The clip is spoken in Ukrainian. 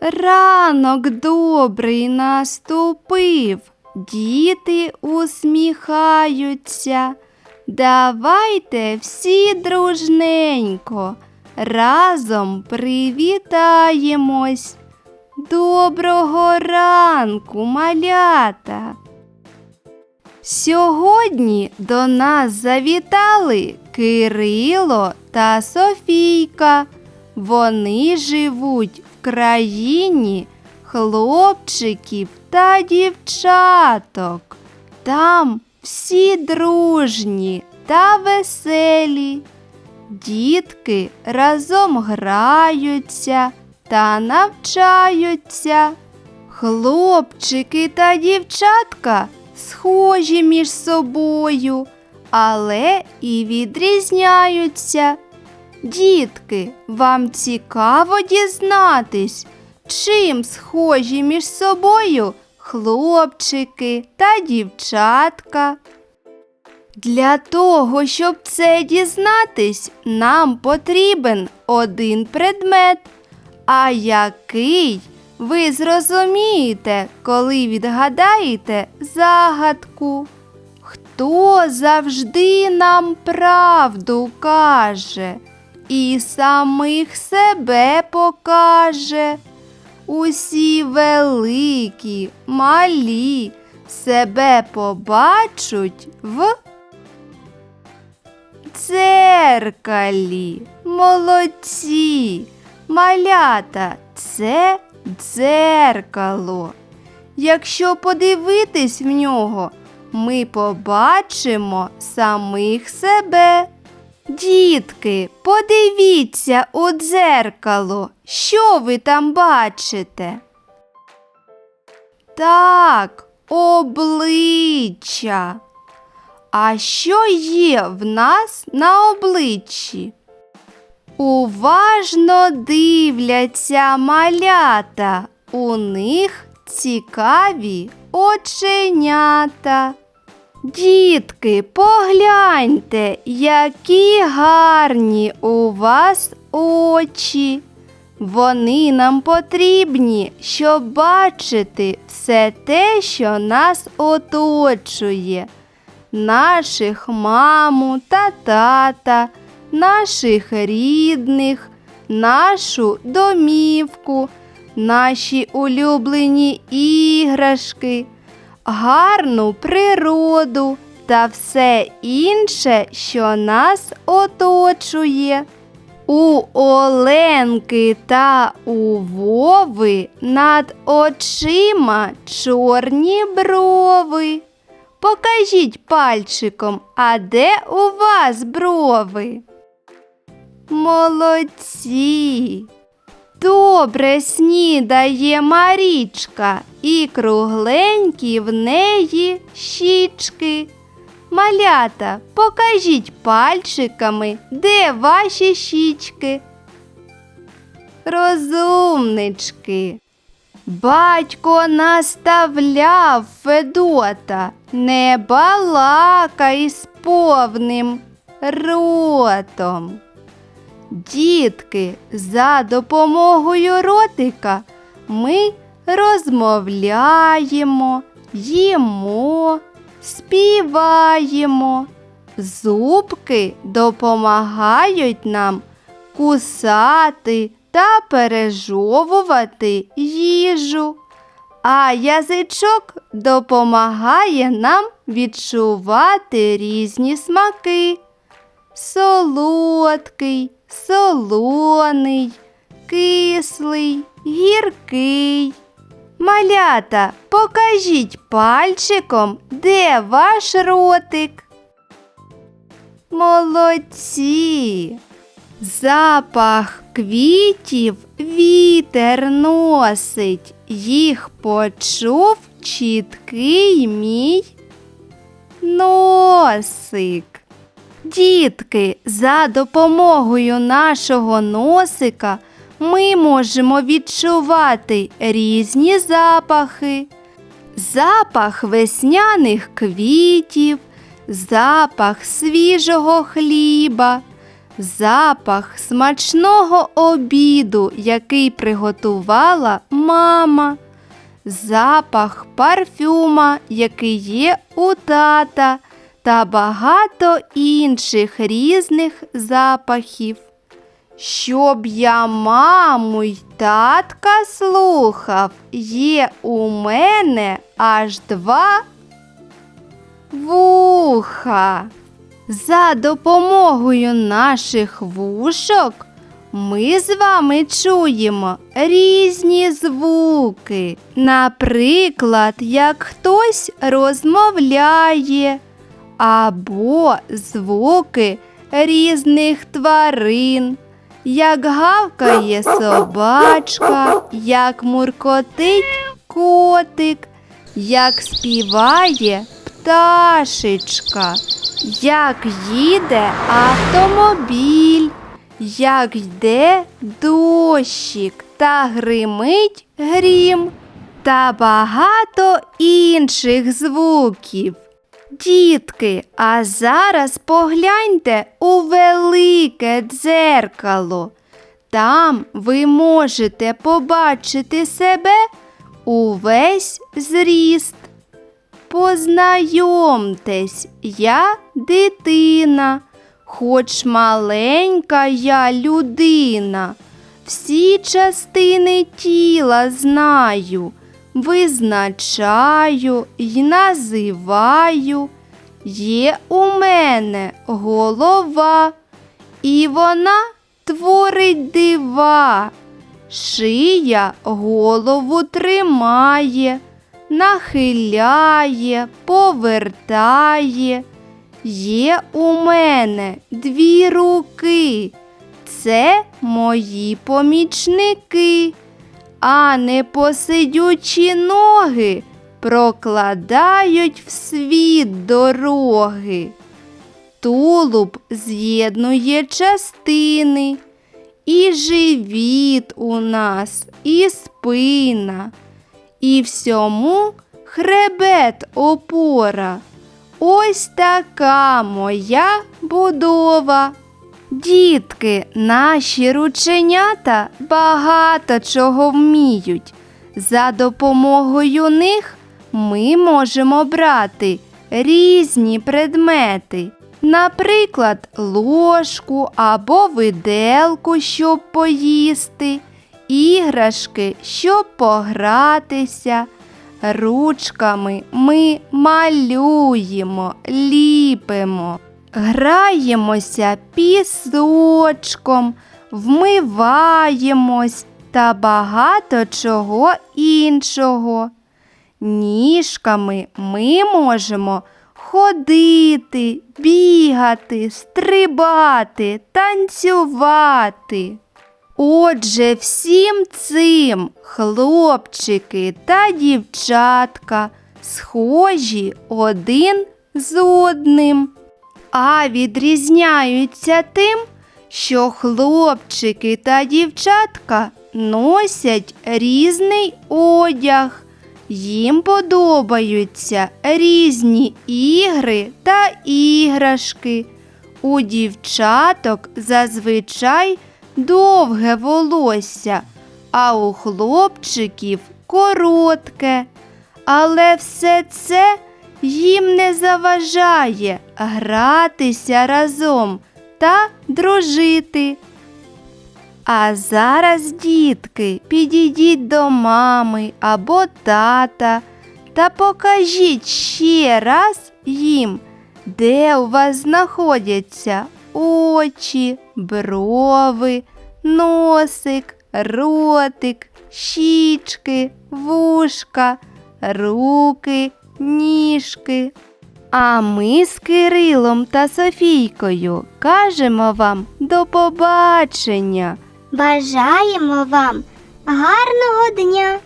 Ранок добрий наступив, діти усміхаються. Давайте всі дружненько разом привітаємось. Доброго ранку, малята! Сьогодні до нас завітали Кирило та Софійка. Вони живуть країні хлопчиків та дівчаток. Там всі дружні та веселі. Дітки разом граються та навчаються. Хлопчики та дівчатка схожі між собою, але і відрізняються. Дітки, вам цікаво дізнатись, чим схожі між собою хлопчики та дівчатка. Для того, щоб це дізнатись, нам потрібен один предмет. А який ви зрозумієте, коли відгадаєте загадку? Хто завжди нам правду каже і самих себе покаже? Усі великі, малі себе побачуть в дзеркалі. Молодці, малята, це дзеркало. Якщо подивитись в нього, ми побачимо самих себе. Дітки, подивіться у дзеркало, що ви там бачите? Так, обличчя. А що є в нас на обличчі? Уважно дивляться малята, у них цікаві оченята. Дітки, погляньте, які гарні у вас очі. Вони нам потрібні, щоб бачити все те, що нас оточує, наших маму та тата, наших рідних, нашу домівку, наші улюблені іграшки, гарну природу та все інше, що нас оточує. У Оленки та у Вови над очима чорні брови. Покажіть пальчиком, а де у вас брови? Молодці. Добре снідає Марічка і кругленькі в неї щічки. Малята, покажіть пальчиками, де ваші щічки. Розумнички. Батько наставляв Федота, не балакай з повним ротом. Дітки, за допомогою ротика ми розмовляємо, їмо, співаємо. Зубки допомагають нам кусати та пережовувати їжу, а язичок допомагає нам відчувати різні смаки. Солодкий, солоний, кислий, гіркий. Малята, покажіть пальчиком, де ваш ротик. Молодці. Запах квітів вітер носить, їх почув чіткий мій носик. Дітки, за допомогою нашого носика ми можемо відчувати різні запахи. Запах весняних квітів, запах свіжого хліба, запах смачного обіду, який приготувала мама, запах парфюма, який є у тата, та багато інших різних запахів. Щоб я маму й татка слухав, є у мене аж два вуха. За допомогою наших вушок ми з вами чуємо різні звуки. Наприклад, як хтось розмовляє, або звуки різних тварин, як гавкає собачка, як муркотить котик, як співає пташечка, як їде автомобіль, як йде дощик та гримить грім та багато інших звуків. Дітки, а зараз погляньте у велике дзеркало. Там ви можете побачити себе увесь зріст. Познайомтесь, я дитина, хоч маленька я людина. Всі частини тіла знаю, визначаю й називаю. Є у мене голова, і вона творить дива. Шия голову тримає, нахиляє, повертає. Є у мене дві руки. Це мої помічники, а непосидючі ноги прокладають в світ дороги. Тулуб з'єднує частини, і живіт у нас, і спина, і всьому хребет опора. Ось така моя будова. Дітки, наші рученята багато чого вміють. За допомогою них ми можемо брати різні предмети, наприклад, ложку або виделку, щоб поїсти, іграшки, щоб погратися. Ручками ми малюємо, ліпимо, граємося пісочком, вмиваємось та багато чого іншого. Ніжками ми можемо ходити, бігати, стрибати, танцювати. Отже, всім цим хлопчики та дівчатка схожі один з одним, а відрізняються тим, що хлопчики та дівчатка носять різний одяг. Їм подобаються різні ігри та іграшки. У дівчаток зазвичай довге волосся, а у хлопчиків коротке. Але все це їм не заважає гратися разом та дружити. А зараз, дітки, підійдіть до мами або тата та покажіть ще раз їм, де у вас знаходяться очі, брови, носик, ротик, щічки, вушка, руки, ніжки. А ми з Кирилом та Софійкою кажемо вам до побачення. Бажаємо вам гарного дня!